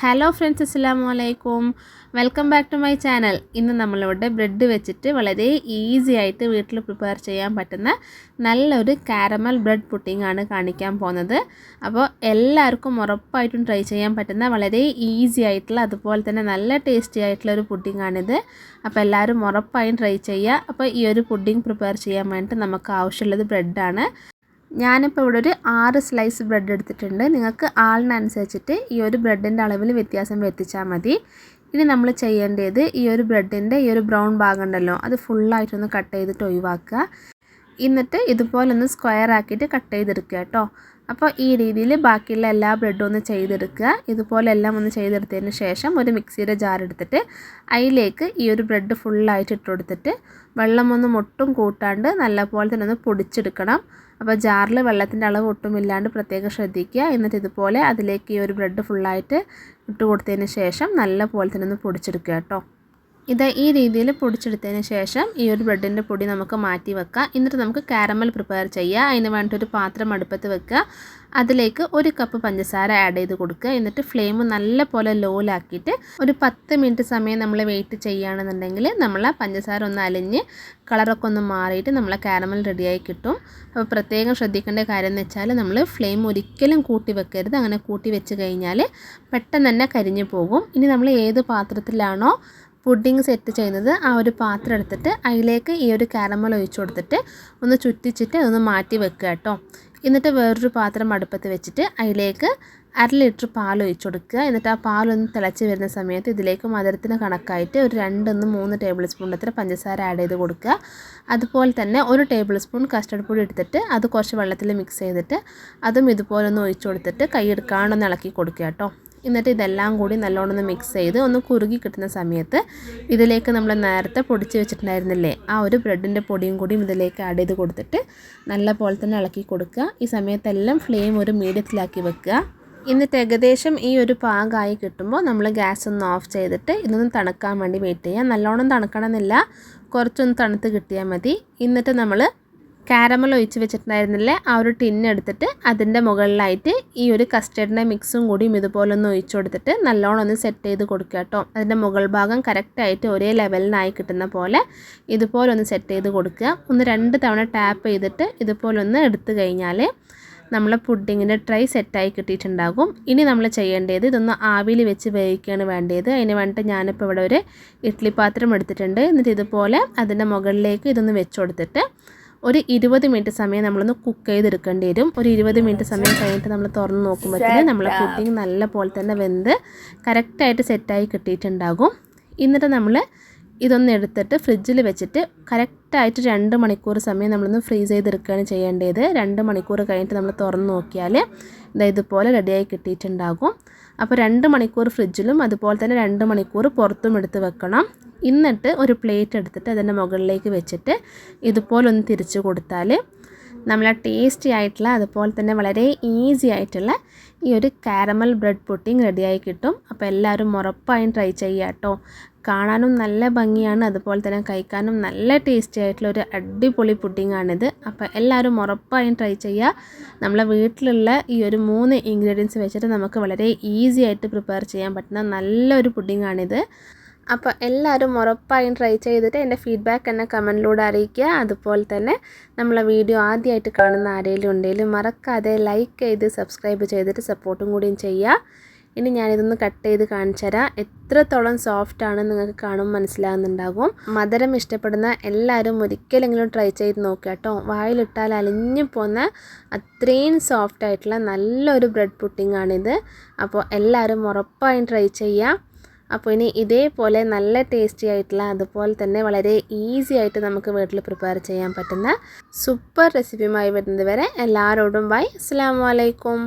Hello friends അസ്സാം വലൈക്കും welcome back to my channel ഇന്ന് നമ്മളിവിടെ ബ്രെഡ് വെച്ചിട്ട് വളരെ ഈസി ആയിട്ട് വീട്ടിൽ പ്രിപ്പയർ ചെയ്യാൻ പറ്റുന്ന നല്ലൊരു കാരമൽ ബ്രെഡ് പുട്ടിംഗ് ആണ് കാണിക്കാൻ പോകുന്നത്. അപ്പോൾ എല്ലാവർക്കും ഉറപ്പായിട്ടും ട്രൈ ചെയ്യാൻ പറ്റുന്ന വളരെ ഈസി ആയിട്ടുള്ള അതുപോലെ തന്നെ നല്ല ടേസ്റ്റി ആയിട്ടുള്ള ഒരു പുഡിംഗ് ആണിത്. അപ്പോൾ എല്ലാവരും ഉറപ്പായും ട്രൈ ചെയ്യുക. അപ്പോൾ ഈ ഒരു പുഡിംഗ് പ്രിപ്പയർ ചെയ്യാൻ വേണ്ടിയിട്ട് നമുക്ക് ആവശ്യമുള്ളത് ബ്രെഡാണ് ഞാനിപ്പോൾ ഇവിടെ ഒരു ആറ് സ്ലൈസ് ബ്രെഡ് എടുത്തിട്ടുണ്ട്. നിങ്ങൾക്ക് ആളിനനുസരിച്ചിട്ട് ഈ ഒരു ബ്രെഡിന്റെ അളവിൽ വ്യത്യാസം വരുത്തിച്ചാൽ മതി. ഇനി നമ്മൾ ചെയ്യേണ്ടത് ഈ ഒരു ബ്രെഡിന്റെ ഈ ഒരു ബ്രൗൺ ഭാഗം ഉണ്ടല്ലോ അത് ഫുള്ളായിട്ടൊന്ന് കട്ട് ചെയ്തിട്ട് ഒഴിവാക്കുക. എന്നിട്ട് ഇതുപോലെ ഒന്ന് സ്ക്വയർ ആക്കിയിട്ട് കട്ട് ചെയ്തെടുക്കുക കേട്ടോ. അപ്പോൾ ഈ രീതിയിൽ ബാക്കിയുള്ള എല്ലാ ബ്രെഡും ഒന്ന് ചെയ്തെടുക്കുക. ഇതുപോലെ എല്ലാം ഒന്ന് ചെയ്തെടുത്തതിന് ശേഷം ഒരു മിക്സിയുടെ ജാർ എടുത്തിട്ട് അതിലേക്ക് ഈ ഒരു ബ്രെഡ് ഫുള്ളായിട്ട് ഇട്ട് കൊടുത്തിട്ട് വെള്ളമൊന്നും ഒട്ടും കൂട്ടാണ്ട് നല്ലപോലെ തന്നെ ഒന്ന് പൊടിച്ചെടുക്കണം. അപ്പോൾ ജാറിൽ വെള്ളത്തിന്റെ അളവ് ഒട്ടും ഇല്ലാണ്ട് പ്രത്യേകം ശ്രദ്ധിക്കുക. എന്നിട്ട് ഇതുപോലെ അതിലേക്ക് ഈ ഒരു ബ്രെഡ് ഫുള്ളായിട്ട് ഇട്ട് കൊടുത്തതിന് ശേഷം നല്ല പോലെ തന്നെ ഒന്ന് പൊടിച്ചെടുക്കുക കേട്ടോ. ഇത് ഈ രീതിയിൽ പൊടിച്ചെടുത്തതിന് ശേഷം ഈ ഒരു ബ്രെഡിന്റെ പൊടി നമുക്ക് മാറ്റി വെക്കാം. എന്നിട്ട് നമുക്ക് കാരമൽ പ്രിപ്പയർ ചെയ്യുക. അതിന് വേണ്ടിയിട്ട് ഒരു പാത്രം അടുപ്പത്ത് വെക്കുക. അതിലേക്ക് ഒരു കപ്പ് പഞ്ചസാര ആഡ് ചെയ്ത് കൊടുക്കുക. എന്നിട്ട് ഫ്ലെയിം നല്ല പോലെ ലോയിലാക്കിയിട്ട് ഒരു പത്ത് മിനിറ്റ് സമയം നമ്മൾ വെയിറ്റ് ചെയ്യുകയാണെന്നുണ്ടെങ്കിൽ നമ്മൾ പഞ്ചസാര ഒന്ന് അലിഞ്ഞ് കളറൊക്കെ ഒന്ന് മാറിയിട്ട് നമ്മളെ കാരമൽ റെഡിയായി കിട്ടും. അപ്പോൾ പ്രത്യേകം ശ്രദ്ധിക്കേണ്ട കാര്യം എന്ന് വെച്ചാൽ നമ്മൾ ഫ്ലെയിം ഒരിക്കലും കൂട്ടി വെക്കരുത്. അങ്ങനെ കൂട്ടി വെച്ച് കഴിഞ്ഞാൽ പെട്ടെന്ന് തന്നെ കരിഞ്ഞു പോകും. ഇനി നമ്മൾ ഏത് പാത്രത്തിലാണോ പുഡിങ് സെറ്റ് ചെയ്യുന്നത് ആ ഒരു പാത്രം എടുത്തിട്ട് അതിലേക്ക് ഈ ഒരു കാരമൽ ഒഴിച്ചു കൊടുത്തിട്ട് ഒന്ന് ചുറ്റിച്ചിട്ട് ഒന്ന് മാറ്റി വെക്കുക കേട്ടോ. എന്നിട്ട് വേറൊരു പാത്രം അടുപ്പത്ത് വെച്ചിട്ട് അതിലേക്ക് അര ലിറ്റർ പാൽ ഒഴിച്ചു കൊടുക്കുക. എന്നിട്ട് ആ പാലൊന്ന് തിളച്ച് വരുന്ന സമയത്ത് ഇതിലേക്ക് മധുരത്തിന് കണക്കായിട്ട് ഒരു രണ്ടൊന്ന് മൂന്ന് ടേബിൾ സ്പൂൺ അത്ര പഞ്ചസാര ആഡ് ചെയ്ത് കൊടുക്കുക. അതുപോലെ തന്നെ ഒരു ടേബിൾ സ്പൂൺ കസ്റ്റർഡ് പൊടി എടുത്തിട്ട് അത് കുറച്ച് വെള്ളത്തിൽ മിക്സ് ചെയ്തിട്ട് അതും ഇതുപോലെ ഒന്ന് ഒഴിച്ചു കൊടുത്തിട്ട് കൈ എടുക്കാണ്ടൊന്ന് ഇളക്കി കൊടുക്കുക കേട്ടോ. എന്നിട്ട് ഇതെല്ലാം കൂടി നല്ലോണം മിക്സ് ചെയ്ത് ഒന്ന് കുറുകി കിട്ടുന്ന സമയത്ത് ഇതിലേക്ക് നമ്മൾ നേരത്തെ പൊടിച്ച് വെച്ചിട്ടുണ്ടായിരുന്നില്ലേ ആ ഒരു ബ്രെഡിന്റെ പൊടിയും കൂടിയും ഇതിലേക്ക് ആഡ് ചെയ്ത് കൊടുത്തിട്ട് നല്ല പോലെ തന്നെ ഇളക്കി കൊടുക്കുക. ഈ സമയത്തെല്ലാം ഫ്ലെയിം ഒരു മീഡിയത്തിലാക്കി വെക്കുക. എന്നിട്ട് ഏകദേശം ഈ ഒരു പാകമായി കിട്ടുമ്പോൾ നമ്മൾ ഗ്യാസ് ഒന്ന് ഓഫ് ചെയ്തിട്ട് ഇതൊന്ന് തണുക്കാൻ വേണ്ടി വെയിറ്റ് ചെയ്യാം നല്ലോണം തണുക്കണമെന്നില്ല കുറച്ചൊന്ന് തണുത്ത് കിട്ടിയാൽ മതി. എന്നിട്ട് നമ്മൾ കാരമൽ ഒഴിച്ച് വെച്ചിട്ടുണ്ടായിരുന്നില്ലേ? ആ ഒരു ടിന്ന് എടുത്തിട്ട് അതിന്റെ മുകളിലായിട്ട് ഈ ഒരു കസ്റ്റേർഡിന്റെ മിക്സും കൂടിയും ഇതുപോലെ ഒന്ന് ഒഴിച്ചു കൊടുത്തിട്ട് നല്ലോണം ഒന്ന് സെറ്റ് ചെയ്ത് കൊടുക്കുക കേട്ടോ. അതിന്റെ മുകൾ ഭാഗം കറക്റ്റായിട്ട് ഒരേ ലെവലിനായി കിട്ടുന്ന പോലെ ഇതുപോലെ ഒന്ന് സെറ്റ് ചെയ്ത് കൊടുക്കുക. ഒന്ന് രണ്ട് തവണ ടാപ്പ് ചെയ്തിട്ട് ഇതുപോലെ ഒന്ന് എടുത്തു കഴിഞ്ഞാൽ നമ്മളെ പുഡിങ്ങിന്റെ ട്രൈ സെറ്റായി കിട്ടിയിട്ടുണ്ടാകും. ഇനി നമ്മൾ ചെയ്യേണ്ടത് ഇതൊന്ന് ആവിയിൽ വെച്ച് വേവിക്കുകയാണ് വേണ്ടത്. അതിന് വേണ്ടിയിട്ട് ഞാനിപ്പോൾ ഇവിടെ ഒരു ഇഡ്ഡലി പാത്രം എടുത്തിട്ടുണ്ട്. എന്നിട്ട് ഇതുപോലെ അതിന്റെ മുകളിലേക്ക് ഇതൊന്ന് വെച്ച് കൊടുത്തിട്ട് ഒരു ഇരുപത് മിനിറ്റ് സമയം നമ്മളൊന്ന് കുക്ക് ചെയ്തെടുക്കേണ്ടി വരും. ഒരു ഇരുപത് മിനിറ്റ് സമയം കഴിഞ്ഞിട്ട് നമ്മൾ തുറന്ന് നോക്കുമ്പോഴത്തേന് നമ്മളെ പുഡിങ് നല്ല പോലെ തന്നെ വെന്ത് കറക്റ്റായിട്ട് സെറ്റായി കിട്ടിയിട്ടുണ്ടാകും. എന്നിട്ട് നമ്മൾ ഇതൊന്ന് എടുത്തിട്ട് ഫ്രിഡ്ജിൽ വെച്ചിട്ട് കറക്റ്റായിട്ട് രണ്ട് മണിക്കൂർ സമയം നമ്മളൊന്ന് ഫ്രീസ് ചെയ്തെടുക്കുകയാണ് ചെയ്യേണ്ടത്. രണ്ട് മണിക്കൂർ കഴിഞ്ഞിട്ട് നമ്മൾ തുറന്ന് നോക്കിയാൽ ഇതാ ഇതുപോലെ റെഡിയായി കിട്ടിയിട്ടുണ്ടാകും. അപ്പോൾ രണ്ട് മണിക്കൂർ ഫ്രിഡ്ജിലും അതുപോലെ തന്നെ രണ്ട് മണിക്കൂർ പുറത്തും എടുത്ത് വെക്കണം. എന്നിട്ട് ഒരു പ്ലേറ്റ് എടുത്തിട്ട് അതിന്റെ മുകളിലേക്ക് വെച്ചിട്ട് ഇതുപോലെ ഒന്ന് തിരിച്ചു കൊടുത്താൽ നമ്മളെ ടേസ്റ്റി ആയിട്ടുള്ള അതുപോലെ തന്നെ വളരെ ഈസി ആയിട്ടുള്ള ഈ ഒരു കാരമൽ ബ്രെഡ് പുട്ടിങ് റെഡിയായി കിട്ടും. അപ്പോൾ എല്ലാവരും ഉറപ്പായും ട്രൈ ചെയ്യുക കേട്ടോ. കാണാനും നല്ല ഭംഗിയാണ്. അതുപോലെ തന്നെ കഴിക്കാനും നല്ല ടേസ്റ്റി ആയിട്ടുള്ള ഒരു അടിപൊളി പുഡിങ്ങാണിത് അപ്പോൾ എല്ലാവരും ഉറപ്പായും ട്രൈ ചെയ്യുക. നമ്മളെ വീട്ടിലുള്ള ഈ ഒരു മൂന്ന് ഇൻഗ്രീഡിയൻസ് വെച്ചിട്ട് നമുക്ക് വളരെ ഈസി ആയിട്ട് പ്രിപ്പയർ ചെയ്യാൻ പറ്റുന്ന നല്ലൊരു പുഡിങ്ങാണിത് അപ്പോൾ എല്ലാവരും ഉറപ്പായും ട്രൈ ചെയ്തിട്ട് എന്റെ ഫീഡ്ബാക്ക് എന്നെ കമന്റിലൂടെ അറിയിക്കുക. അതുപോലെ തന്നെ നമ്മളെ വീഡിയോ ആദ്യമായിട്ട് കാണുന്ന ആരെങ്കിലും ഉണ്ടെങ്കിലും മറക്കാതെ ലൈക്ക് ചെയ്ത് സബ്സ്ക്രൈബ് ചെയ്തിട്ട് സപ്പോർട്ടും കൂടിയും ചെയ്യുക. ഇനി ഞാനിതൊന്ന് കട്ട് ചെയ്ത് കാണിച്ചു തരാം. എത്രത്തോളം സോഫ്റ്റ് ആണ് നിങ്ങൾക്ക് കാണുമ്പോൾ മനസ്സിലാകുന്നുണ്ടാകും. മധുരം ഇഷ്ടപ്പെടുന്ന എല്ലാവരും ഒരിക്കലെങ്കിലും ട്രൈ ചെയ്ത് നോക്കുക കേട്ടോ. വായിലിട്ടാൽ അലിഞ്ഞു പോകുന്ന അത്രയും സോഫ്റ്റ് ആയിട്ടുള്ള നല്ലൊരു ബ്രെഡ് ആണിത്. അപ്പോൾ എല്ലാവരും ഉറപ്പായും ട്രൈ ചെയ്യുക. അപ്പോൾ ഇനി ഇതേപോലെ നല്ല ടേസ്റ്റി ആയിട്ടുള്ള അതുപോലെ തന്നെ വളരെ ഈസി ആയിട്ട് നമുക്ക് വീട്ടിൽ പ്രിപ്പയർ ചെയ്യാൻ പറ്റുന്ന സൂപ്പർ റെസിപ്പിയുമായി വരുന്നത് വരെ എല്ലാവരോടും ബൈ അസ്സാം വലൈക്കും